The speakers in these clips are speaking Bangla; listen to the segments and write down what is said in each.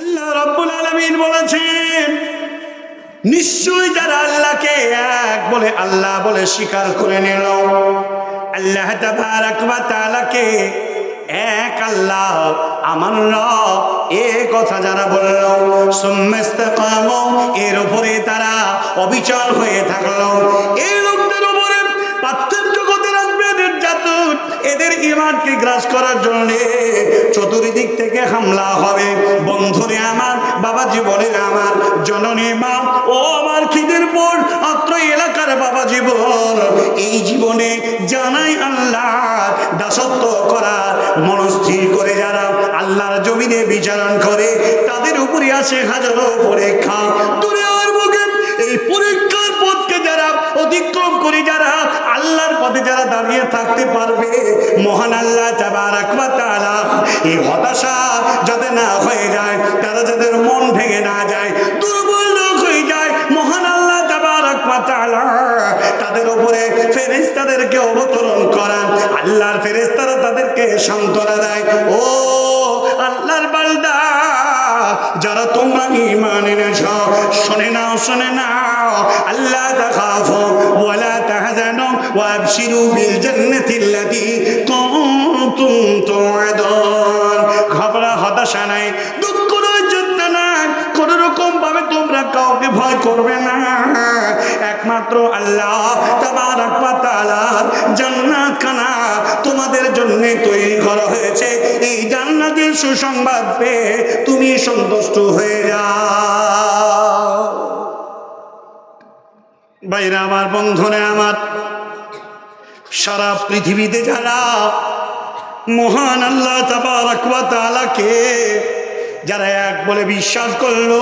আল্লাহ রব্বুল আলমিন বলেছেন, নিশ্চয়ই যারা আল্লাহকে এক বলে আল্লাহ বলে স্বীকার করে নিল, আল্লাহ তাআলাকে এক আল্লাহ, আমার রব এ কথা যারা বলল সুম্মাস্তাকাম এর উপরে তারা অবিচল হয়ে থাকল। এই লোকদের উপরে নির্যাতন এদের গ্রাস করার জন্য চতুর্দিক থেকে হামলা হবে। বন্ধুরে আমার, বাবা জীবনে আমার, জননী মা, ও আমার খিদের পর অত্র এলাকার বাবা জীবন। এই জীবনে জানাই আল্লাহ দাসত্ব করার, মনস্থির করে যারা আল্লাহর জমিনে বিচারণ করে, তাদের উপরে আসে হাজারো পরীক্ষা। দুনিয়ার বুকে এই যারা অতিক্রম করে যারা, আল্লাহর পথে যারা দাঁড়িয়ে থাকতে পারবে। মহান আল্লাহ ওয়া তাআলা এই হতাশা যাতে না হয়ে যায়, তারা যাদের মন ভেঙে না যায়, দুর্বল লোক হয়ে যায়, মহান আল্লাহ ওয়া তাআলা তাদের উপরে ফেরেশতাদেরকে অবতরণ করান। আল্লাহর ফেরেশতারা তাদেরকে সান্ত্বনা ইমান এনেছ শুনে নাও শুনে নাও। আল্লাহ তাখাফু, ওয়ালা তাহজানু, ওয়াবশিরু বিল জান্নাতিল্লাতী কুনতুম তুআদুন। ঘবরা হতাশা নাই, দুঃখ নাই, চিন্তা নাই। কোন রকম ভাবে তোমরা কাউকে ভয় করবে না। একমাত্র আল্লাহ জান্নাত খানা তোমাদের জন্য তৈরি করা হয়েছে। এই জান্নাতের সুসংবাদ পেয়ে তুমি সন্তুষ্ট হয়ে যাও। বাইরে আমার বন্ধনে আমার, সারা পৃথিবীতে যারা মহান আল্লাহ তাবারাক ওয়া তাআলাকে, যারা এক বলে বিশ্বাস করল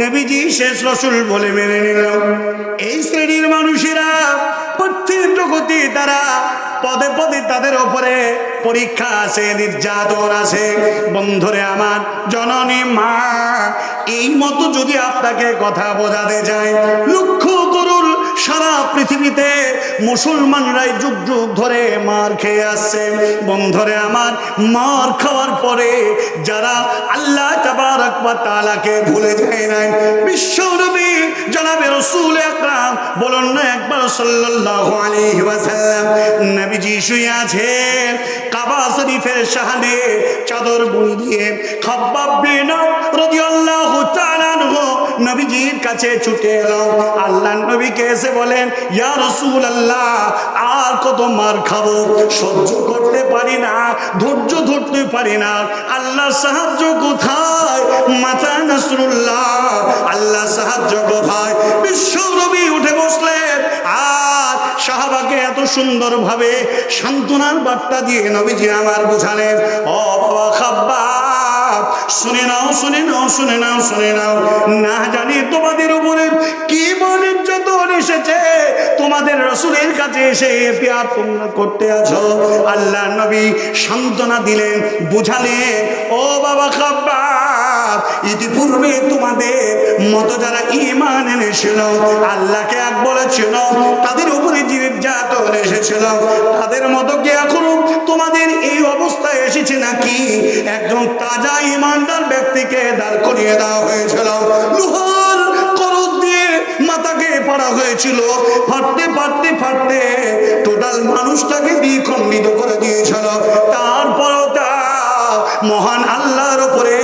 নবীজি শেষ রসুল বলে মেনে নিল। এই শ্রেণির মানুষেরা প্রত্যেক তারা পদে পদে তাদের ওপরে পরীক্ষা আছে, নির্যাতন আছে। বন্ধুরে আমার, জননী মা, এই মতো যদি আপনাকে কথা বোঝাতে যায় করুন সারা পৃথিবীতে মুসলমানরাই যুগ যুগ ধরে মার খেয়ে আসছে বন্ধরে আমার, মার খাওয়ার পরে যারা আল্লাহ তাবারক ওয়া তাআলাকে ভুলে যায় নাই বিশ্ব নবী জনাবে রাসূল আকরাম বলুন না একবার সাল্লাল্লাহু আলাইহি ওয়াসাল্লাম, নবীজি শুয়ে আছে কাবা শরীফের সামনে চাদর বুনি দিয়ে খাব্বাব বিন রাদিয়াল্লাহু নবীজির কাছে ছুটে এলো। আল্লাহ নবীকে এসে বলেন, ইয়া রাসূলুল্লাহ, আর কত মার খাব? সহ্য করতে পারি না, ধৈর্য ধরতে পারি না। আল্লাহ সাহায্য কোথায়? মাতা নাসরুল্লাহ আল্লাহ সাহায্য কোথায়? বিশ্ব নবী উঠে বসলেন। আর সাহাবাকে এত সুন্দরভাবে সান্ত্বনার বার্তা দিয়ে নবীজি আমার বুঝালেন, ও বাবা খাব্বা শুনে নাও শুনে নাও শুনে নাও শুনে নাও। না জানি তোমাদের উপরে কি মনের যত এসেছে, তোমাদের রসুলের কাছে এসে পেয়ার তোমরা করতে আছো। আল্লাহ নবী সান্ত্বনা দিলেন, বুঝালেন, ও বাবা খাব্বা ইতিপূর্বে তোমাদের মতো যারা ইমান এনেছিল, আল্লাহকে এক বলেছিল তাদের উপরে নির্যাতন এসেছিল, তাদের মতো কি এখনও নাকি একজন তাজা ইমানদার ব্যক্তিকে দাঁড় করিয়ে দেওয়া হয়েছিল। লোহার দিয়ে পড়া হয়েছিল। ফাটতে ফাটতে ফাটতে টোটাল মানুষটাকে দ্বিখণ্ডিত করে দিয়েছিল। তা মহান আল্লাহর উপরে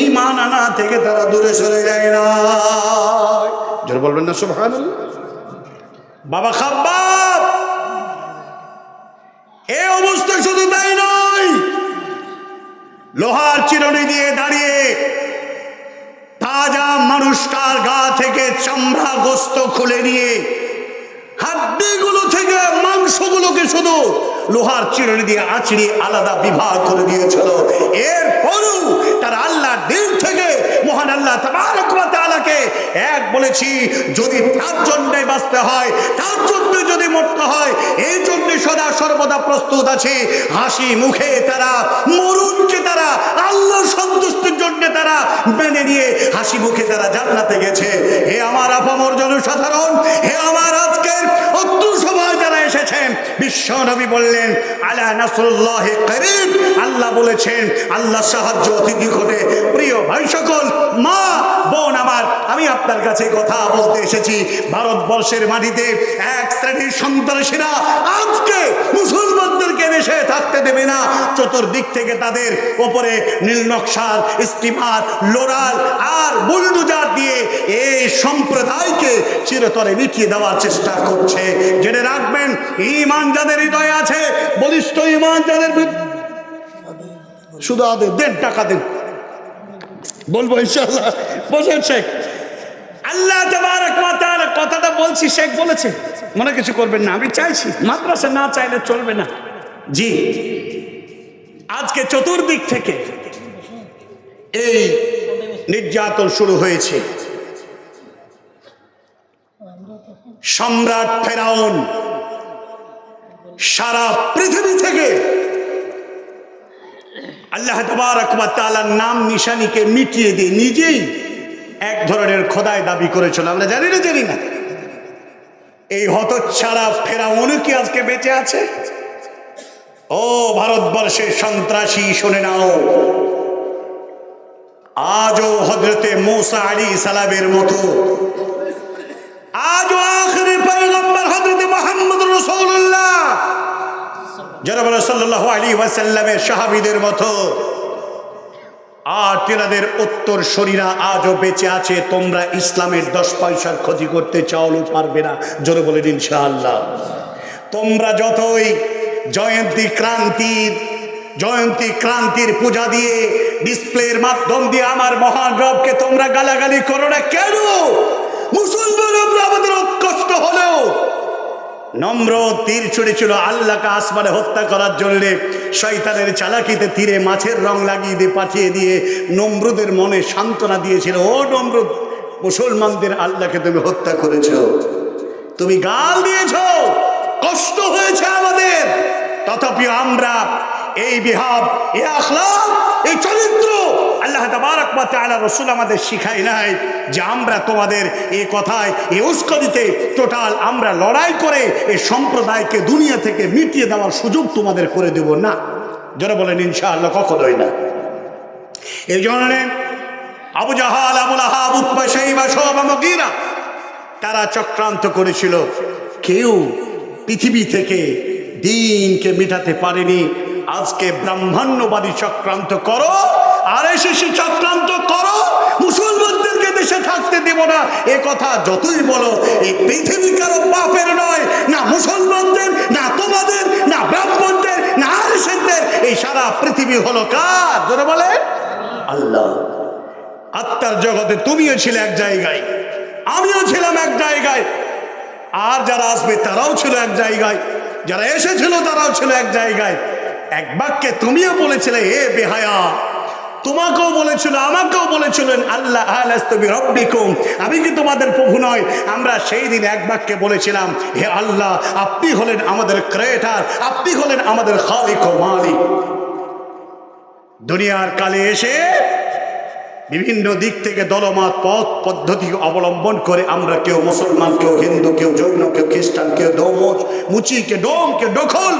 ইমান আনা থেকে তারা দূরে সরে যায় না। বলবেন না বাবা খাব্বাব! এই অবস্থা লোহার চিরুনি দিয়ে দাঁড়িয়ে তাজা মানুষটার গা থেকে চামড়া গোস্ত খুলে নিয়ে হাড্ডিগুলো থেকে মাংসগুলোকে শুধু লোহার চিরুনি দিয়ে আঁচড়ি আলাদা বিভাগ করে দিয়েছিল। এরপরও তার আল্লাহ দিল থেকে মহান আল্লাহ তাআলাকে এক বলেছি, যদি তার জন্যে বাঁচতে হয়, তার জন্য যদি মরতে হয়, এই জন্য সর্বদা প্রস্তুত আছে। হাসি মুখে তারা মরুনকে তারা আল্লাহ সন্তুষ্টির জন্য তারা মেনে নিয়ে হাসি মুখে তারা জান্নাতে গেছে। হে আমার আপামর জনসাধারণ, হে আমার আজকের অত্য পেয়েছেন বিশ্ব নবী বললেন, আলা নাসরুল্লাহ করিম। আল্লাহ বলেছেন, আল্লাহ সাহায্য অতিথি ঘটে। প্রিয় ভাই সকল, মা, বোন আমার, আমি আপনার কাছে কথা বলতে এসেছি। ভারতবর্ষের মাটিতে এক শ্রেণির সন্ত্রাসীরা আজকে মুসলমান দেশে থাকতে দেবে না। চতুর্দিক থেকে তাদের ওপরে নীল নকশার স্টিমার, লোরাল আর বুলডুজার দিয়ে এই সম্প্রদায়কে চিরতরে মিটিয়ে দেওয়ার চেষ্টা করছে। জেনে রাখবেন ইমান যাদের হৃদয়ে আছে, বলিষ্ঠ ইমান যাদের শুধু আদের দেন, টাকা দেন। বলব ইনশাল্লাহ বসেন শেখ। আল্লাহ কথাটা বলছি, শেখ বলেছে। মনে কিছু করবেন না, আমি চাইছি, মাদ্রাসা না চাইলে চলবে না। জি। আজকে চতুর্দিক থেকে এই নির্যাতন শুরু হয়েছে। সম্রাট ফেরাউন সারা পৃথিবী থেকে আল্লাহ তাআলার নাম নিশানিকে মিটিয়ে দিয়ে নিজেই এক ধরনের খোদায় দাবি করেছিল আমরা জানি না জানি না। এই হতচ্ছাড়া ফেরাউন কি আজকে বেঁচে আছে? ও ভারতবর্ষের সন্ত্রাসী, শুনে নাও। আজও হজরতে মৌসা আলী সালামের মতো। আজও আখরি পয়গম্বর হজরতে মোহাম্মদ রসুল্লাহ যারা সাল্লাহ আলী ওয়াসাল্লামের সাহাবিদের মতো। আর তেনাদের উত্তর শরীরা আজও বেঁচে আছে, তোমরা ইসলামের দশ পয়সার ক্ষতি করতে চাওলো পারবে না। জোরে বলে দিন ইনশাআল্লাহ। তোমরা যতই জয়ন্তী ক্রান্তির জয়ন্তী ক্রান্তির পূজা দিয়ে ডিসপ্লের মাধ্যম দিয়ে আমার মহান রবকে তোমরা গালাগালি করো না কেন? মুসলমান আমরা আমাদের কষ্ট হলেও নম্র তীর ছুড়েছিল আল্লাহকে আসমানে হত্যা করার জন্য। শয়তানের চালাকিতে তীরে মাছের রং লাগিয়ে দিয়ে পাঠিয়ে দিয়ে নম্রদের মনে সান্ত্বনা দিয়েছিল, ও নম্র মুসলমানদের আল্লাহকে তুমি হত্যা করেছ। তুমি গাল দিয়েছ। কষ্ট হয়েছে আমাদের। তথাপি আমরা এই বিহাব, এ আখলাক এই চরিত্র আল্লাহ ওয়া তাআলা আমাদের শিখাই নাই যে আমরা তোমাদের এই কথায় এই উস্কানিতে টোটাল আমরা লড়াই করে এই সম্প্রদায়কে দুনিয়া থেকে মিটিয়ে দেওয়ার সুযোগ তোমাদের করে দেব না। যারা বলেন, ইনশাআল্লাহ কখনোই না। এই জন্য আবু জাহাল আবুল আহাব উৎপা সব আমগীরা তারা চক্রান্ত করেছিল। কেউ পৃথিবী থেকে দিনকে মেটাতে পারেনি। আজকে ব্রাহ্মণ্যবাদী চক্রান্ত করো আর এসে চক্রান্ত করো, মুসলমানদেরকে দেশে থাকতে দেব না। এ কথা যতই বলো, এই পৃথিবী কারও বাপের নয়, না মুসলমানদের, না তোমাদের, না ব্রাহ্মণদের, না আরেসেদের এই সারা পৃথিবী হলো কার? ধরে বলে আল্লাহ। আত্মার জগতে তুমিও ছিলে এক জায়গায়, আমিও ছিলাম এক জায়গায়। আর যারা আসবে তারাও ছিল এক জায়গায়। যারা এসেছিল তারাও ছিল এক জায়গায়। এক বাক্যে তুমিও বলেছিলে এ বেহায়া, তোমাকেও বলেছিল, আমাকেও বলেছিলেন, আল্লাহ আমি কি তোমাদের প্রভু নয় আমরা সেই দিন এক বাক্যে বলেছিলাম, হে আল্লাহ, আপনি হলেন আমাদের ক্রেটার, আপনি হলেন আমাদের খালিক মালিক। দুনিয়ার কালে এসে বিভিন্ন দিক থেকে দলমত, পথ পদ্ধতি অবলম্বন করে আমরা কেউ মুসলমান, কেউ হিন্দু, কেউ জৈন, কেউ খ্রিস্টান, কেউ দৌমচ মুচি কে ডোম কে দখল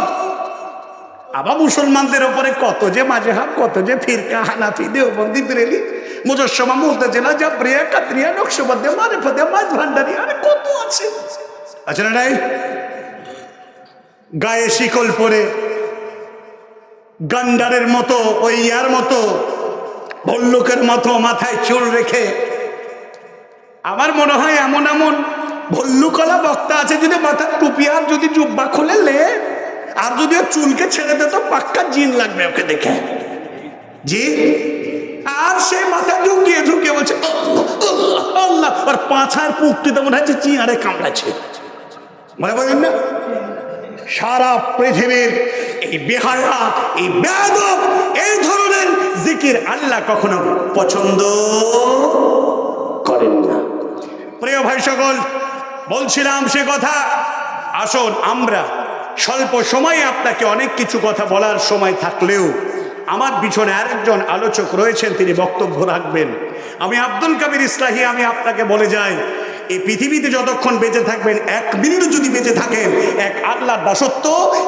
আবার মুসলমানদের ওপরে কত যে মাঝে হাত কত যে ফিরকা, হানাফি, দেওবন্দি বিরেলি মুজস্সমা মুলতাজিলা, জাবরিয়া কাতরিয়া নকশবদ্দে মানে ফদে মাছ ভান্ডারি আরে কত আছে? আছে না নাই? গায়ে শিকল পরে গান্ডারের মতো, ওই ইয়ার মতো ভল্লুকের মতো মাথায় চুল রেখে। আমার মনে হয় এমন এমন ভল্লুকলা বক্তা আছে যদি মাথার টুপি আর যদি জুব্বা খুলে লে, আর যদি ওর চুলকে ছেড়ে দে তো পাক্কা জিন লাগবে ওকে দেখে। জি? আর সে মাথা ঢুকিয়ে ঢুকিয়ে বলছে, আল্লাহ আর পাছার পুকটিতে মনে হচ্ছে চিয়ারে কামড়াচ্ছে। মনে বলেন না? সারা পৃথিবীর এই বেহায়া, এই বেদব এই ধরনের জিকির আল্লাহ কখনো পছন্দ করেন না। প্রিয় ভাই সকল, বলছিলাম সে কথা, আসুন আমরা স্বল্প সময়ে আপনাকে অনেক কিছু কথা বলার সময় থাকলেও আমার পিছনে আরেকজন আলোচক রয়েছেন, তিনি বক্তব্য রাখবেন। আমি আব্দুল কাবির ইসলাহি, আমি আপনাকে বলে যাই এই পৃথিবীতে যতক্ষণ বেঁচে থাকবেন, এক মিনিট যদি বেঁচে থাকেন, এক আল্লাহ দাসত্ব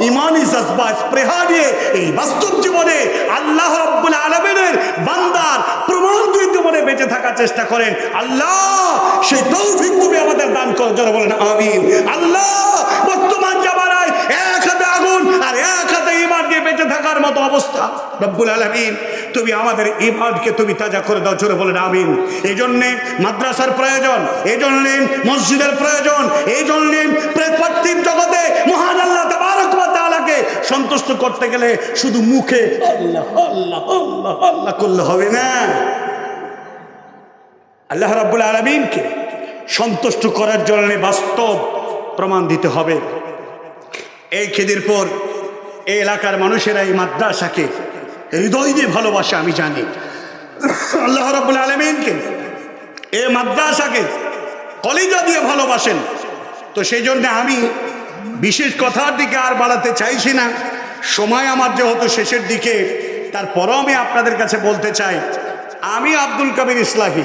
ইমানি জজবা স্প্রেহা দিয়ে এই বাস্তব জীবনে আল্লাহ রব্বুল আলমেনের বান্দার প্রমাণ জীবনে বেঁচে থাকার চেষ্টা করেন। আল্লাহ, সেই তৌফিক তুমি আমাদের দান করো বলেন, আমিন। আল্লাহ মতো অবস্থা। রব্বুল আলমিন, তুমি আমাদের ইমানকে তুমি তাজা করে দাও, জোরে বলেন আমিন। এই জন্যে মাদ্রাসার প্রয়োজন এই জন্যে মসজিদের প্রয়োজন এই জন্যে পার্থিব জগতে মহান আল্লাহ তাআলাকে সন্তুষ্ট করতে গেলে শুধু মুখে আল্লাহ করলে হবে না। আল্লাহ রাব্বুল আলমিনকে সন্তুষ্ট করার জন্য বাস্তব প্রমাণ দিতে হবে। এই খেদিরপুর এই এলাকার মানুষেরা এই মাদ্রাসাকে হৃদয় দিয়ে ভালোবাসে, আমি জানি। আল্লাহ রাব্বুল আলমিনকে এই মাদ্রাসাকে কলিজা দিয়ে ভালোবাসেন। তো সেই জন্য আমি বিশেষ কথার দিকে আর বাড়াতে চাইছি না। সময় আমার যেহেতু শেষের দিকে তারপরও আমি আপনাদের কাছে বলতে চাই, আমি আব্দুল কবির ইসলাহি।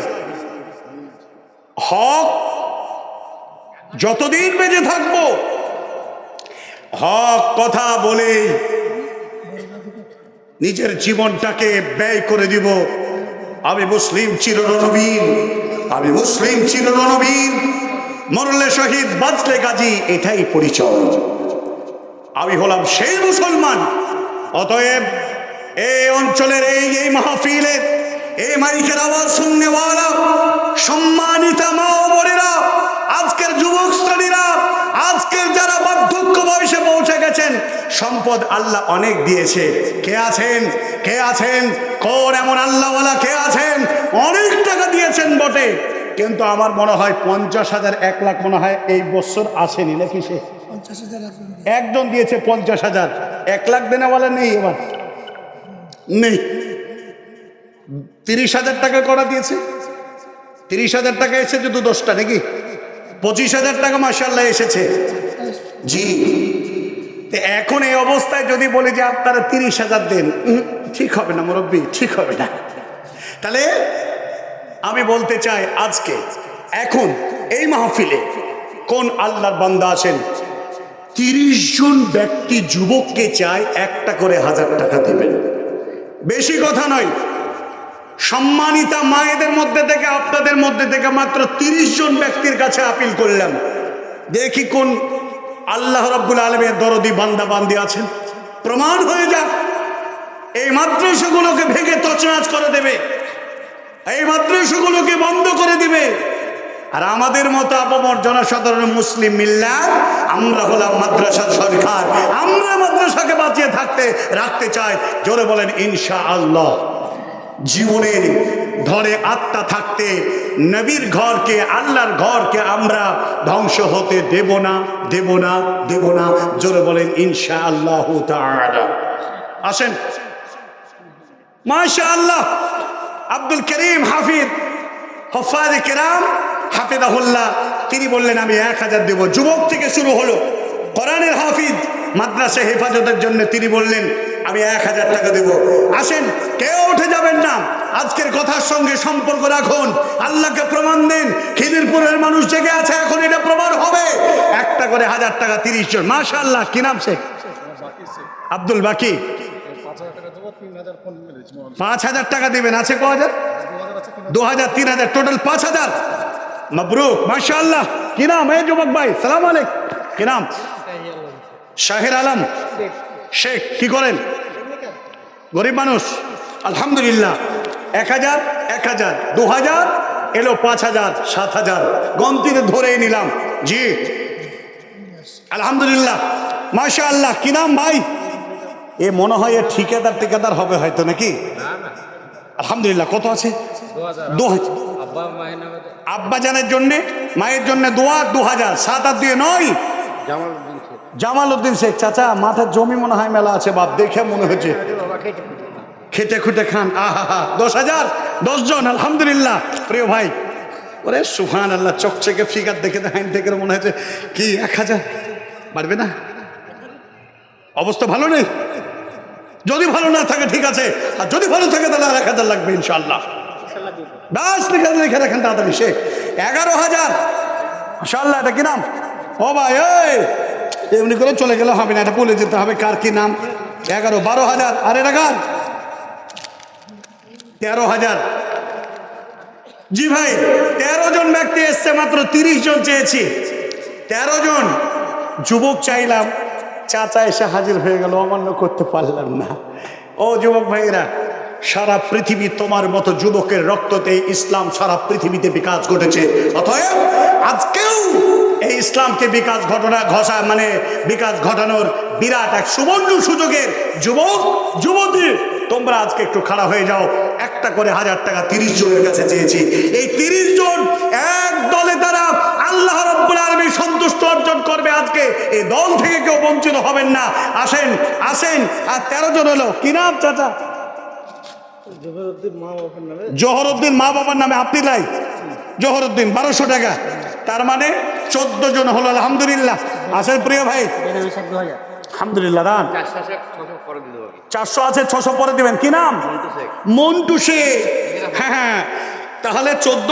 হক, যতদিন বেঁচে থাকব হক কথা বলে নিজের জীবনটাকে ব্যয় করে দিব। আমি মুসলিম চিররণবীর, আমি মুসলিম চিররণবীর। মরলে শহীদ, বাঁচলে গাজী, এটাই পরিচয়। আমি হলাম সেই মুসলমান। অতএব এই অঞ্চলের এই এই মাহফিলের, এই মাইকের আওয়াজ শুননেওয়ালা, সম্মানিতা মা বোনেরা, আজকের যুবক শ্রেণীরা, আজকের যারা বার্ধক্য বয়সে পৌঁছে সম্পদ আল্লাহ অনেক দিয়েছে। কে আছেন? কে আছেন? কোন এমন আল্লাহওয়ালা কে আছেন? অনেক টাকা দিয়েছেন বটে। কিন্তু আমার মনে হয় পঞ্চাশ হাজার এক লাখ মনে হয় এই বছর আসেনি নাকি সে? একজন একজন দিয়েছে পঞ্চাশ হাজার। এক লাখ দেনেওয়ালা নেই এবার। নেই। তিরিশ হাজার টাকা করা দিয়েছে। তিরিশ হাজার টাকা এসেছে শুধু দশটা নাকি? পঁচিশ হাজার টাকা মাসাল্লাহ এসেছে। জি। তো এখন এই অবস্থায় যদি বলি যে আপনারা তিরিশ হাজার দেন ঠিক হবে না, মুরব্বী, ঠিক হবে না। তাহলে আমি বলতে চাই আজকে, এখন, এই মাহফিলে কোন আল্লাহর বান্দা আছেন? তিরিশ জন ব্যক্তি যুবককে চায় একটা করে হাজার টাকা দেবেন। বেশি কথা নয়, সম্মানিতা মায়েদের মধ্যে থেকে, আপনাদের মধ্যে থেকে মাত্র তিরিশ জন ব্যক্তির কাছে আপিল করলাম। দেখি কোন আল্লাহ রব্বুল আলমের দরদি বান্দা বান্দি আছেন। প্রমাণ হয়ে যাক। এই মাদ্রাসাগুলোকে ভেঙে তছনাছ করে দেবে। এই মাদ্রাসাগুলোকে বন্ধ করে দিবে। আর আমাদের মতো আপমর জনসাধারণ মুসলিম মিল্লা, আমরা হলাম মাদ্রাসার সরকার। আমরা মাদ্রাসাকে বাঁচিয়ে থাকতে, রাখতে চাই। জোরে বলেন ইনশা আল্লাহ জীবনের ধরে আত্মা থাকতে নবীর ঘরকে, আল্লাহর ঘরকে আমরা ধ্বংস হতে দেব না দেব না দেব না। জোরে বলেন ইনশা আল্লাহ আসেন। মাশা আল্লাহ আব্দুল করিম হাফিজ হফাজ কেরাম হাফিদাহুল্লাহ তিনি বললেন, আমি এক হাজার দেব। যুবক থেকে শুরু হলো। কোরআনের হাফিজ মাদ্রাসা হেফাজতের জন্য তিনি বললেন আমি এক হাজার টাকা দেব। আসেন, কেউ উঠে যাবেন না। আজকের কথার সঙ্গে সম্পর্ক রাখুন। আল্লাহকে প্রমাণ দিন। খিদিরপুরের মানুষ জেগে আছে, এখন এটা প্রমাণ হবে। একটা করে হাজার টাকা, তিরিশ জন। মাশা আল্লাহ কি নাম শেখ আব্দুল বাকি। পাঁচ হাজার টাকা দেবেন, আছে ক হাজার? দু হাজার, তিন হাজার, টোটাল পাঁচ হাজার। মবরুক, মাশাআল্লাহ। কি নাম? এই যুবক ভাই, সালাম আলাইক কি নাম? শাহের আলম। শেখ, কি করেন? গরিব মানুষ, আলহামদুলিল্লাহ। এক হাজার এক হাজার, দু হাজার, এলো পাঁচ হাজার, সাত হাজার। গন্তিতে ধরেই নিলাম। জি। আলহামদুলিল্লাহ। মাশা আল্লাহ কি নাম ভাই? এ মনে হয় এ ঠিকাদার টিকাদার হবে হয়তো নাকি? আলহামদুলিল্লাহ, কত আছে? আব্বা জানের জন্যে, মায়ের জন্য দোয়া, দু হাজার। সাত আর দুয়ে নয়। জামাল উদ্দিন শেখ, চাচা, মাথার জমি মনে হয় মেলা আছে, বাপ, দেখে মনে হচ্ছে বাবা খেটে খান আহা দশ হাজার দশজন আলহামদুলিল্লাহ। প্রিয় ভাই, ওরে সুহান আল্লাহ চোখ চকচকে ফিগার দেখে দেখেন দেখে মনে হচ্ছে কি, এক হাজার? পারবে না? অবস্থা ভালো নেই? যদি ভালো না থাকে, ঠিক আছে। আর যদি ভালো থাকে, তাহলে আর এক হাজার লাগবে ইনশাল্লাহ ব্যাস, লিখে লিখে রাখেন তাড়াতাড়ি সে এগারো হাজার। মাশাল্লাহ এটা কি নাম? ও ভাই, এই! এমনি করে চলে গেলে হবে না, এটা বলে যেতে হবে কার কি নাম? এগারো, বারো হাজার, আর এটা তেরো হাজার। জি ভাই, তেরো জন ব্যক্তি এসছে, মাত্র তিরিশ জন চেয়েছি। তেরো জন। যুবক চাইলাম, চাচা এসে হাজির হয়ে গেল, অমান্য করতে পারলাম না। ও যুবক ভাইরা সারা পৃথিবী তোমার মতো যুবকের রক্ততে ইসলাম সারা পৃথিবীতে বিকাশ ঘটেছে। অতএব আজকেও এই ইসলামকে বিকাশ ঘটনা ঘষা মানে বিকাশ ঘটানোর বিরাট এক সুবর্ণ সুযোগের যুবক যুবতী। তোমরা আজকে একটু খাড়া হয়ে যাও। একটা করে হাজার টাকা তিরিশ জনের কাছে চেয়েছি। এই তিরিশ জন এক দলে তারা আল্লাহ রব্বুল আলমী সন্তুষ্ট অর্জন করবে আজকে। এই দল থেকে কেউ বঞ্চিত হবেন না। আসেন আসেন। আর তেরো জন হলো। কি নাম চাচা? জহুরুদ্দিন মা বাবার নামে। জহরউদ্দিন মা বাবার নামে আপনি লাই? জহরউদ্দিন বারোশো টাকা। তার মানে চোদ্দ জন হলো, আলহামদুলিল্লাহ। আসেন প্রিয় ভাই? আলহামদুলিল্লাহ দান চারশো আছে, ছশো পরে দিবেন। কি নাম? মন্টু শেখ। হ্যাঁ হ্যাঁ। তাহলে চোদ্দ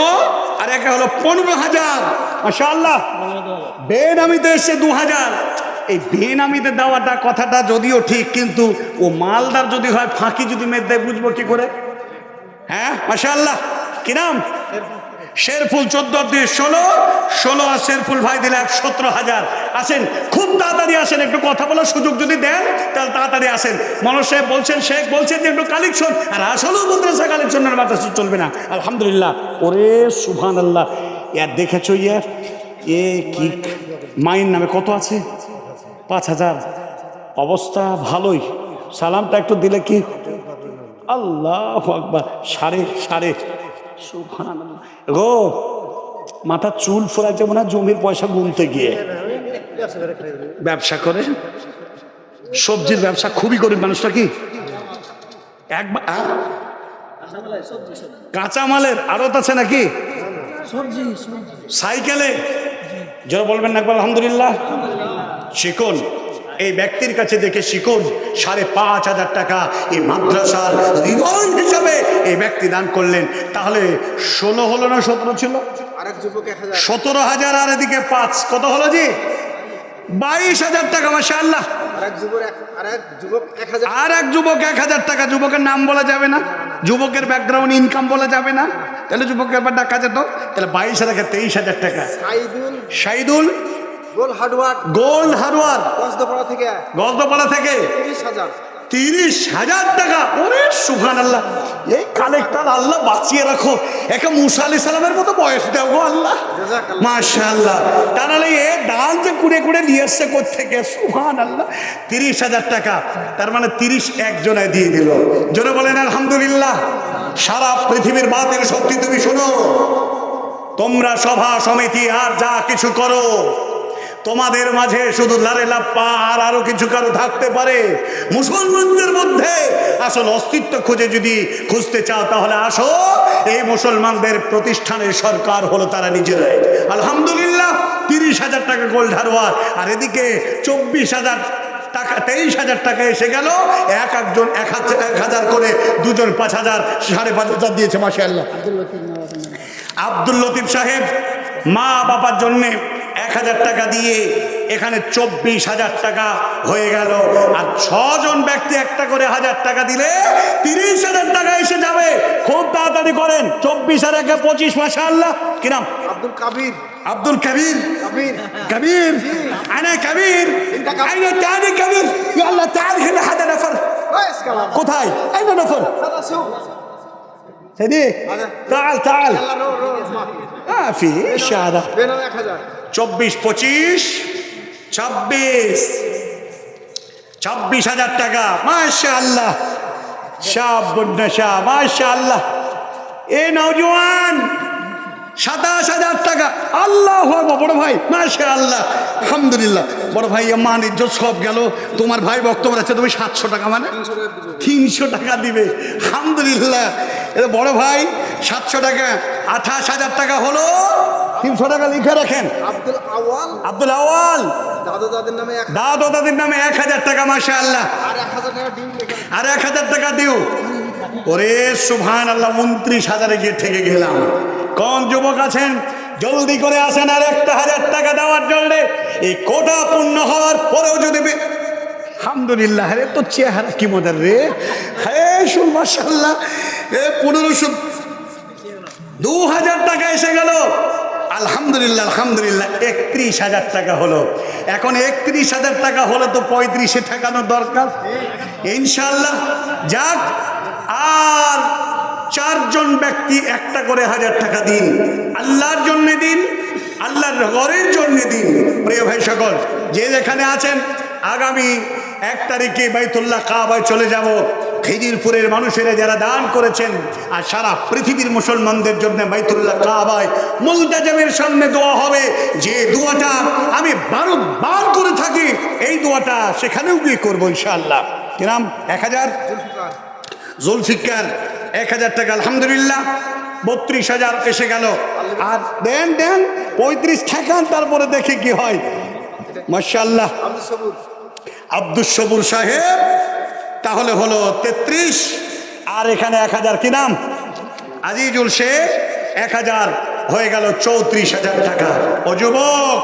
আর একে হলো পনেরো হাজার। মাশাআল্লাহ। বেনামিতে এসছে দু হাজার। এই বেনামিতে দেওয়াটা কথাটা যদিও ঠিক, কিন্তু ও মালদার যদি হয়, ফাঁকি যদি মেদ দেয়, বুঝব কি করে? হ্যাঁ মাশাআল্লাহ। কি নাম? শেরফুল চোদ্দ দিয়ে ষোলো ষোলো আর শেরফুল ভাই দিলে এক সতেরো হাজার। আসেন, খুব তাড়াতাড়ি আসেন, একটু কথা বলার সুযোগ যদি দেন, তাহলে তাড়াতাড়ি আসেন। মনোজ সাহেব বলছেন, শেখ বলছেন যে একটু কালেকশন, আর আসলেও মাদ্রাসা কালেকশনের বাতাস চলবে না। আলহামদুলিল্লাহ, ওরে সুভান আল্লাহ ইয়ার দেখেছ ইয়ার এ কি? মাইন নামে কত আছে? পাঁচ হাজার। অবস্থা ভালোই। সালামটা একটু দিলে কি? আল্লাহ আকবার। সাড়ে সাড়ে। গো মাথা চুল ফোরাচ্ছে মনে হয় জমির পয়সা গুনতে গিয়ে। ব্যবসা করে? সবজির ব্যবসা খুবই গরিব মানুষটা কি? একবার? কাঁচামালের আড়ত আছে নাকি? সাইকেলে? যারা বলবেন না একবার আলহামদুলিল্লাহ। শিকন এই ব্যক্তির কাছে দেখে শিকন সাড়ে পাঁচ হাজার টাকা এই মাদ্রাসার রিভন হিসাবে এই ব্যক্তি দান করলেন। তাহলে ষোলো হলো না সতেরো ছিল? সতেরো হাজার আর এদিকে পাঁচ কত হলো জি? বাইশ হাজার টাকা মাসা আল্লাহ আর এক যুবক এক হাজার। টাকা যুবকের নাম বলা যাবে না। যুবকের ব্যাকগ্রাউন্ড ইনকাম বলা যাবে না। তাহলে যুবকের ব্যাপার ডাকা যেত। তাহলে বাইশ হাজার তেইশ হাজার টাকা। সাইদুল গোল হার্ডওয়ার্ক। গোল হারওয়ার গজদপাড়া থেকে গল্পপাড়া থেকে তিরিশ হাজার। তিরিশ হাজার টাকা। ওরে সুহান আল্লাহ এই কালেক্টর আল্লাহ বাঁচিয়ে রাখো। একে মুসা আলি সালামের মতো বয়স দেও গো আল্লাহ। মাশা আল্লাহ তা নাহলে এ ডাল যে কুড়ে কুড়ে নিয়ে এসছে থেকে সুহান আল্লাহ তিরিশ হাজার টাকা। তার মানে তিরিশ একজনে দিয়ে দিল। জোরে বলেন আলহামদুলিল্লাহ। সারা পৃথিবীর বাতের শক্তি তুমি শোনো। তোমরা সভা সমিতি আর যা কিছু করো তোমাদের মাঝে শুধু লারে লাপ্পা আর আরও কিছু কারও থাকতে পারে। মুসলমানদের মধ্যে আসল অস্তিত্ব খুঁজে যদি খুঁজতে চাও, তাহলে আসো। এই মুসলমানদের প্রতিষ্ঠানের সরকার হলো তারা নিজেরাই। আলহামদুলিল্লাহ, তিরিশ হাজার টাকা গোল্ড হারওয়ার আর এদিকে চব্বিশ হাজার টাকা, তেইশ হাজার টাকা এসে গেল। এক একজন, এক হাজার এক হাজার করে দুজন পাঁচ হাজার, সাড়ে পাঁচ হাজার দিয়েছে মাসে আল্লাহ আব্দুল লতিফ সাহেব মা বাবার জন্যে এক হাজার টাকা দিয়ে এখানে চব্বিশ হাজার টাকা হয়ে গেল আর ছজন ব্যক্তি একটা করে হাজার টাকা দিলে তিরিশ হাজার টাকা এসে যাবে খুব তাড়াতাড়ি করেন চব্বিশ আর একে পঁচিশ মাসা আল্লাহ কিরাম আব্দুল কাবির আব্দুল কবির কাবির كبير انا كبير انت كبير. اين الثاني كبير يلا تعال هنا هذا نفر بس كلام কোথায় اين نفر خلاص شوف سيدي تعال تعال আফি সাদা চব্বিশ পঁচিশ ছাব্বিশ। ছাব্বিশ হাজার টাকা মাশা আল্লাহ শাহ বন্যা মাশা আল্লাহ এ নওজোয়ান সাতাশ হাজার টাকা। আল্লাহ বড় ভাই মাসে আল্লাহ আলহামদুলিল্লাহ। বড় ভাই মান ইজ্জত সব গেল। তোমার ভাই বক্তব্য আছে তুমি সাতশো টাকা মানে? তিনশো টাকা দিবে। আলহামদুলিল্লাহ। এটা বড় ভাই সাতশো টাকা আঠাশ হাজার টাকা হলো। তিনশো টাকা লিখে রাখেন। আব্দুল আওয়াল। আব্দুল আওয়াল। দাদু দাদির নামে দাদা দাদির নামে এক হাজার টাকা মাসা আল্লাহ আর এক হাজার টাকা দিও। ওরে সুভান আল্লাহ উনত্রিশ হাজারে গিয়ে ঠেকে গেলাম। কোন যুবক আছেন? জলদি করে আসেন আর একটা হাজার টাকা দেওয়ার জন্য। এই কোটা পূর্ণ হওয়ার পরেও যদি আলহামদুলিল্লাহ রে তো চেহারা কি মজার রে? হ্যাঁ শুন এ, পনেরোশো দু হাজার টাকা এসে গেল। আলহামদুলিল্লাহ আলহামদুলিল্লাহ, একত্রিশ হাজার টাকা হলো। এখন একত্রিশ হাজার টাকা হলে তো পঁয়ত্রিশে ঠেকানোর দরকার। ইনশাল্লাহ যাক, আর চারজন ব্যক্তি একটা করে হাজার টাকা দিন। আল্লাহর জন্য দিন, আল্লাহর ঘরের জন্য দিন। প্রিয় ভাই সকল, যে যেখানে আছেন, আগামী এক তারিখে বাইতুল্লাহ কাবায় চলে যাব। খিদিরপুরের মানুষেরা যারা দান করেছেন, আর সারা পৃথিবীর মুসলমানদের জন্য বাইতুল্লাহ কাবায় মুলতাজামের সামনে দোয়া হবে। যে দোয়াটা আমি বারো বার করে থাকি, এই দোয়াটা সেখানেও গিয়ে করব ইনশাআল্লাহ। কিরাম এক হাজার? জুলফিকার, এক হাজার টাকা, আলহামদুলিল্লাহ। বত্রিশ হাজার এসে গেল। আর দেন দেন, পঁয়ত্রিশ ঠেকান, তারপরে দেখে কি হয়। মার্শাল্লাহ আব্দুল সবুর সাহেব, তাহলে হলো তেত্রিশ, আর এখানে এক হাজার কি নাম? আজিজুল শেখ, এক হাজার, হয়ে গেল চৌত্রিশ হাজার টাকা। ও যুবক,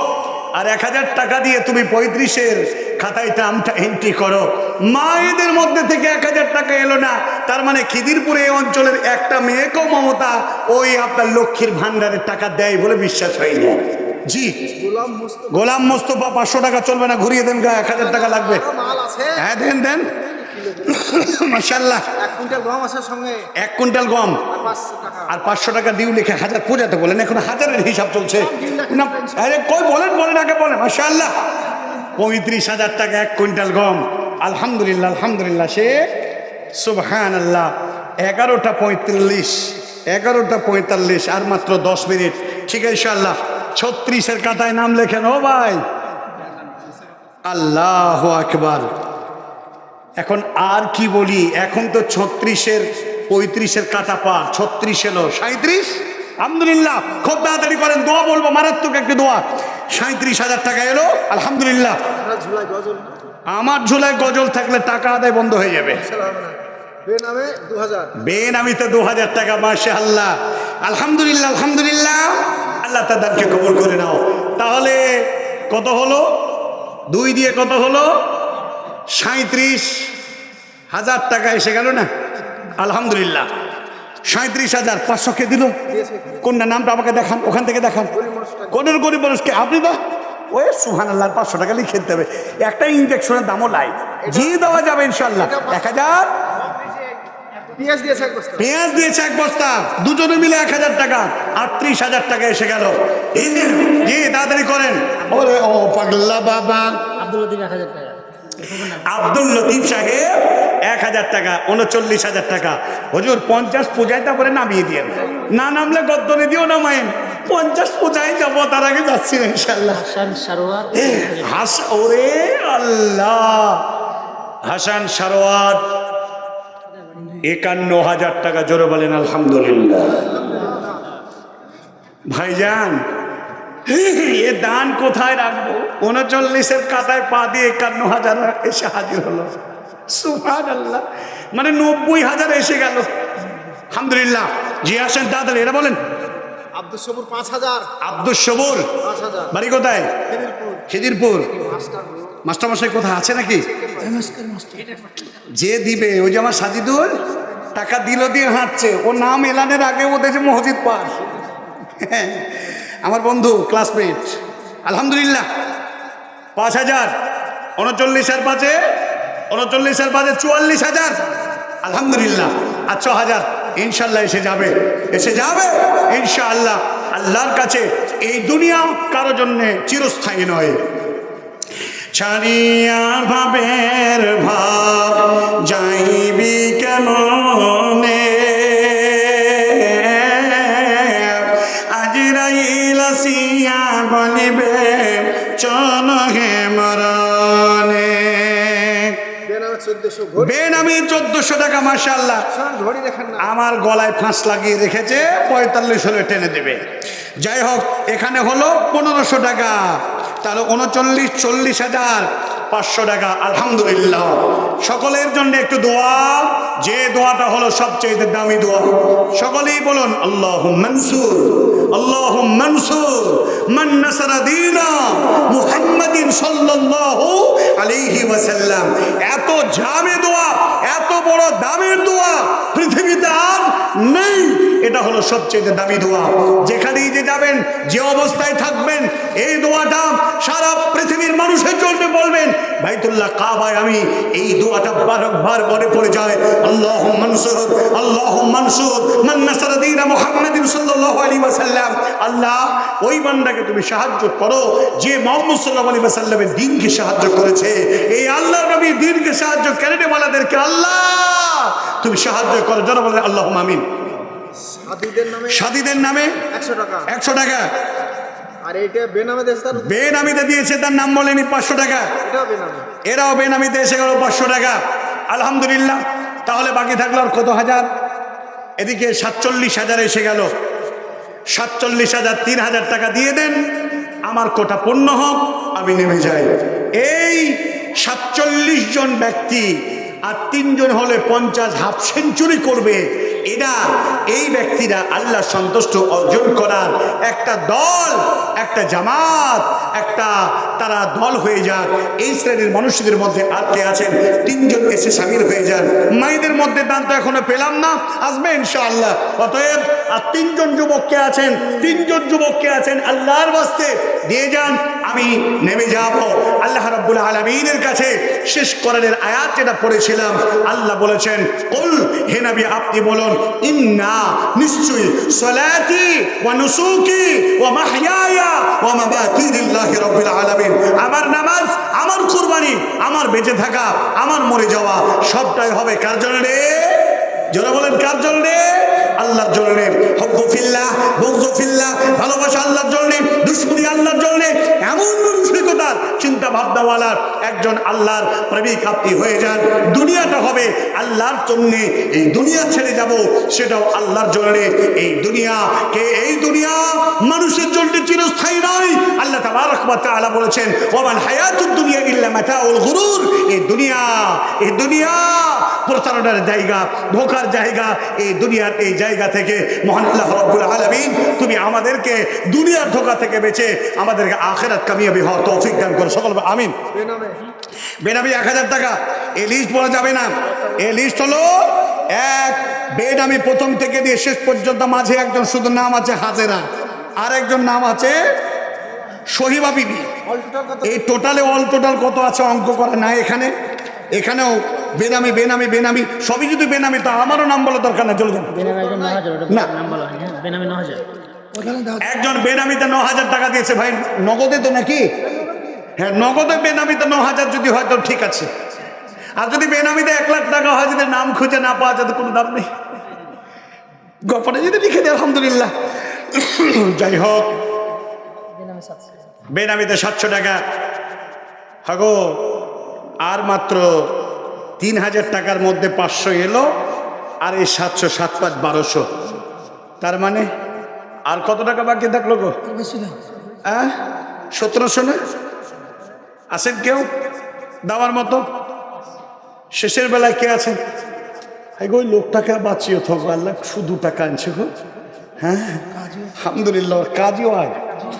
আর এক হাজার টাকা দিয়ে তুমি পঁয়ত্রিশের খাতায় নামটা এন্ট্রি করো। মায়েদের মধ্যে থেকে এক হাজার টাকা এলো না, তার মানে খিদিরপুরে এই অঞ্চলের একটা মেয়েকেও মমতা ওই আপনার লক্ষ্মীর ভান্ডারের টাকা দেয় বলে বিশ্বাস হয় না জি। গোলাম মুস্তফা। গোলাম মোস্তফা পাঁচশো টাকা চলবে না ঘুরিয়ে দেন গা এক হাজার টাকা লাগবে। মাল আছে। হ্যাঁ দেন দেন। মাসাল্লাহ এক কুইন্টাল গম আছে সঙ্গে। এক কুইন্টাল গম। আর পাঁচশো টাকা। লিখে হাজার পূজাতে বলেন এখন হাজারের হিসাব চলছে। না আরে কই বলেন বলেন আগে বলেন মাসাল্লাহ পঁয়ত্রিশ হাজার টাকা এক কুইন্টাল গম। আলহামদুলিল্লাহ আলহামদুলিল্লাহ সে সুবহান আল্লাহ এগারোটা পঁয়তাল্লিশ এগারোটা পঁয়তাল্লিশ আর মাত্র দশ মিনিট। ঠিক আছে ইনশাল্লাহ ছত্রিশের কাটায় নাম লেখেন ও ভাই। আল্লাহ আকবার। এখন আর কি বলি? এখন তো ছত্রিশের পঁয়ত্রিশের কাটা পার ছত্রিশ এলো। সাঁত্রিশ আলহামদুলিল্লাহ। খুব তাড়াতাড়ি করেন দোয়া বলব মারাত্মক একটা দোয়া। সাঁত্রিশ হাজার টাকা এলো আলহামদুলিল্লাহ। আমার ঝুলায় গজল থাকলে টাকা আদায় বন্ধ হয়ে যাবে। বেনামিতে দু হাজার টাকা মাসে আল্লাহ আলহামদুলিল্লাহ আলহামদুলিল্লাহ। আল্লাহ তাদেরকে কবুল করে নাও। তাহলে কত হলো? দুই দিয়ে কত হলো? সাঁত্রিশ হাজার টাকা এসে গেল না? আলহামদুলিল্লাহ। সাঁত্রিশ হাজার পাঁচশো কে দিল? কোনটা নামটা আমাকে দেখান, ওখান থেকে দেখান। কোনের গরিব মানুষকে? আপনি তো ওই সুহান আল্লাহ পাঁচশো টাকা লিখে দিতে হবে। একটা ইঞ্জেকশনের দামও লাই। জি দেওয়া যাবে ইনশাল্লাহ এক হাজার পেঁয়াজ দিয়েছে এক বস্তা। পেঁয়াজ দিয়েছে এক বস্তা। দুজনে মিলে এক হাজার টাকা আটত্রিশ হাজার টাকা এসে গেল। জি তাড়াতাড়ি করেন। ওরে ও পাগলা বাবা। আব্দুল লতিফ এক হাজার টাকা। আব্দুল লতিফ সাহেব এক হাজার টাকা উনচল্লিশ হাজার টাকা। হজুর পঞ্চাশ পূজায় তারপরে নামিয়ে দিয়ে না নামলে গদ্দরে দিও নামায়েন। পঞ্চাশ পূজায় যাব তার আগে যাচ্ছি না ইনশাল্লাহ হাসান ওরে আল্লাহ। হাসান সারোয়ার একান্ন হাজার টাকা জোরে বলেন আলহামদুলিল্লাহ। ভাইজান এ দান কোথায় রাখব? উনচল্লিশের কাতায় পা দিয়ে একান্ন হাজার এসে হাজির হলো। সুহান আল্লাহ মানে নব্বই হাজার এসে গেল। আলহামদুলিল্লাহ। জি আসেন তাড়াতাড়ি এটা বলেন। আব্দুল সবুর পাঁচ হাজার। আব্দুল সবুর? পাঁচ হাজার। বাড়ি কোথায়? খেদিরপুর। খিদিরপুর। মাস্টারমশাই কোথায় আছে নাকি? যে দিবে ওই যে আমার সাজিদুল টাকা দিল দিয়ে হাঁটছে। ও নাম এলানের আগে ও দেখছে মসজিদ পার। আমার বন্ধু ক্লাসমেট আলহামদুলিল্লাহ। পাঁচ হাজার উনচল্লিশের পাঁচে উনচল্লিশের পাঁচে চুয়াল্লিশ হাজার। আলহামদুলিল্লাহ। আর ছ হাজার ইনশাল্লাহ এসে যাবে। এসে যাবে ইনশাআল্লাহ আল্লাহর কাছে এই দুনিয়া কারও জন্যে চিরস্থায়ী নয়। ছাড়িয়া ভাবের ভাব যাইবি বলিবে চল হে মরণে। নামে চোদ্দশো বেনামি চোদ্দশো টাকা মাসাল্লাহ আমার গলায় ফাঁস লাগিয়ে রেখেছে পঁয়তাল্লিশ হলে টেনে দেবে। যাই হোক এখানে হলো পনেরোশো টাকা। তাহলে উনচল্লিশ, চল্লিশ হাজার পাঁচশো টাকা, আলহামদুলিল্লাহ। সকলের জন্য একটু দোয়া, যে দোয়াটা হলো সবচেয়ে দামি দোয়া। সকলেই বলুন, আল্লাহ মনসুর। আল্লাহ মনসুর মান নাসারা দিনা মুহাম্মাদিন সাল্লাল্লাহু আলাইহি ওয়াসাল্লাম। এত জামে দোয়া, এত বড় দামের দোয়া পৃথিবীতে আর নেই। এটা হলো সবচেয়ে দামি দোয়া। যেখানেই যে যাবেন, যে অবস্থায় থাকবেন, এই দোয়াটা সারা পৃথিবীর মানুষের জন্য বলবেন, বাইতুল্লাহ কাবায় আমি এই দোয়াটা বারবার মনে পড়ে যায়। আল্লাহ মনসুর আল্লাহ মনসুর মান নাসারা দিনা মুহাম্মাদিন সাল্লাল্লাহু আলাইহি ওয়াসাল্লাম। আল্লাহ ওই বান্দাকে তুমি সাহায্য করো যে মোহাম্মদ সাল্লাল্লাহু আলাইহি ওয়াসাল্লামের দিনকে সাহায্য করেছে। এই আল্লাহ নবীর দিনকে সাহায্য কেড়ে মালাদেরকে আল্লাহ তুমি সাহায্য করো। যারা বলে আল্লাহ নামে? সাদীদের নামে? একশো টাকা। বেনামিতে দিয়েছে তার নাম বলেনি পাঁচশো টাকা। এরাও বেনামিতে এসে গেল পাঁচশো টাকা। আলহামদুলিল্লাহ। তাহলে বাকি থাকল আর কত হাজার? এদিকে সাতচল্লিশ হাজার এসে গেল। সাতচল্লিশ হাজার তিন হাজার টাকা দিয়ে দেন। আমার কোটা পণ্য হোক, আমি নেমে যাই। এই সাতচল্লিশ জন ব্যক্তি আর তিনজন হলে পঞ্চাশ হাফ সেঞ্চুরি করবে। এরা এই ব্যক্তিরা আল্লাহ সন্তুষ্ট অর্জন করার একটা দল, একটা জামাত, একটা তারা দল হয়ে যাক। এই শ্রেণির মানুষদের মধ্যে আর কে আছেন, তিনজন এসে সামিল হয়ে যান। মাইদের মধ্যে দান তো এখনও পেলাম না, আসবে ইনশাআল্লাহ। অতএব, আর তিনজন যুবককে আছেন, তিনজন যুবককে আছেন আল্লাহর বাস্তে, দিয়ে যান, আমি নেমে যাব। আল্লাহ রাব্বুল আলামিনের কাছে শেষ করার আয়াত যেটা পড়েছিলাম, আল্লাহ বলেছেন, কুল, হে নবী, আপনি বলুন ইন্না নিশ্চয়ই সলাতি ওয়া নুসুকি ওয়া মাহইয়ায়া ওয়া মামাতি লিল্লাহি রাব্বিল আলামিন। আমার নামাজ, আমার কুরবানি, আমার বেঁচে থাকা, আমার মরে যাওয়া সবটাই হবে কার জন্য? রে যারা বলেন কার জন্য? রে আল্লাহর জন্য। হব্বু ফিল্লাহ বগজু ভালোবাসা আল্লাহর জন্য, দুশ্মনী আল্লাহর জন্য মানসিকতার চিন্তা ভাবনাওয়ালার একজন আল্লাহর প্রেমিক আপনি হয়ে যান। দুনিয়াটা হবে আল্লাহর জন্য, এই দুনিয়া ছেড়ে যাব, সেটাও আল্লাহর জন্য। এই দুনিয়া কে? এই দুনিয়া মানুষের জন্য চিরস্থায়ী নয়। আল্লাহ তাআলা বলেছেন ওয়ামান হায়াতুদ দুনিয়া ইল্লা মাতাউল গুরুর। এই দুনিয়া এই দুনিয়া প্রতারণার জায়গা, ধোকার জায়গা, এই দুনিয়ার এই জায়গা থেকে মহান আল্লাহ রব্বুল আলামিন, তুমি আমাদেরকে দুনিয়ার ধোকা থেকে বেঁচে আমাদেরকে আখেরাত কামিয়াবি হওয়া তৌফিক দান করো। সকল আমিন। বেনামি। এক হাজার টাকা। এই লিস্ট বলা যাবে না। এই লিস্ট হলো এক বেনামি প্রথম থেকে দিয়ে শেষ পর্যন্ত মাঝে একজন শুধু নাম আছে হাজেরা। আর একজন নাম আছে সহিবা বিবি। এই টোটালে অল টোটাল কত আছে অঙ্ক করা নাই এখানে? এখানেও বেনামি বেনামি বেনামি। সবই যদি বেনামি তা আমারও নাম বলা দরকার না চলে যান। একজন ন। না। হ্যাঁ? বেনামি ন একজন বেনামিতে ন হাজার টাকা দিয়েছে ভাই। নগদে তো নাকি? হ্যাঁ নগদে বেনামিতে ন হাজার যদি হয় তো ঠিক আছে। আর যদি বেনামিতে এক লাখ টাকা হয় যদি নাম খুঁজে না পাওয়া যায় তো কোনো দাম নেই। গল্পটা যদি লিখে দেয় আলহামদুলিল্লাহ। যাই হোক বেনামিতে সাতশো টাকা। হাগো আর মাত্র তিন হাজার টাকার মধ্যে পাঁচশো এলো আর এই সাতশো সাত পাঁচ বারোশো। তার মানে আর কত টাকা বাকি থাকল গো? সতেরোশো না? আছেন কেউ? দেওয়ার মতো? শেষের বেলায় কে আছেন? গো ওই লোকটাকে বাঁচিয়ে থাকো আল্লাহ শুধু টাকা আনছে গো। হ্যাঁ? আলহামদুলিল্লাহ কাজও আয়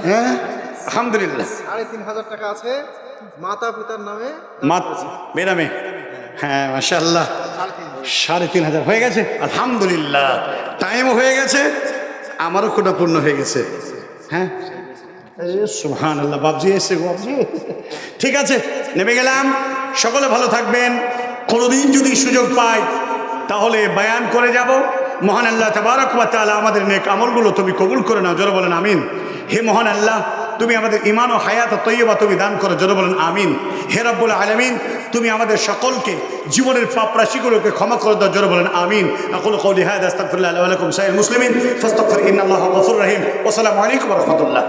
হ্যাঁ? আলহামদুলিল্লাহ। সাড়ে তিন হাজার টাকা আছে মাতা পিতার নামে মাত হ্যাঁ মাশাল্লাহ সাড়ে তিন হাজার। হয়ে গেছে? আলহামদুলিল্লাহ। টাইমও হয়ে গেছে আমারও কোটা পূর্ণ হয়ে গেছে। হ্যাঁ? সুহান আল্লাহ বাবজি এসে বাবজি ঠিক আছে, নেমে গেলাম। সকলে ভালো থাকবেন। কোনোদিন যদি সুযোগ পাই, তাহলে বায়ান করে যাব। মহান আল্লাহ তাবারক ওয়া আমাদের নেক আমলগুলো তুমি কবুল করে নাও, জোরে বলেন আমিন। হে মহান আল্লাহ তুমি আমাদের ইমান ও হায়াত তৈয়বা তুমি দান করো, জোরে বলেন আমিন। হে রব্বুল আলামিন, তুমি আমাদের সকলকে জীবনের পাপ রাশিগুলোকে ক্ষমা করে দাও, জোরে বলেন আমিন। আকুল কওলি হাদা আস্তাগফিরুল্লাহ ওয়া লাকুম সাইয়্যিল মুসলিমিন, ফাস্তাগফির ইন্নাল্লাহা গফুরুর রহিম। ওয়া আসসালামু আলাইকুম রাহমাতুল্লাহ।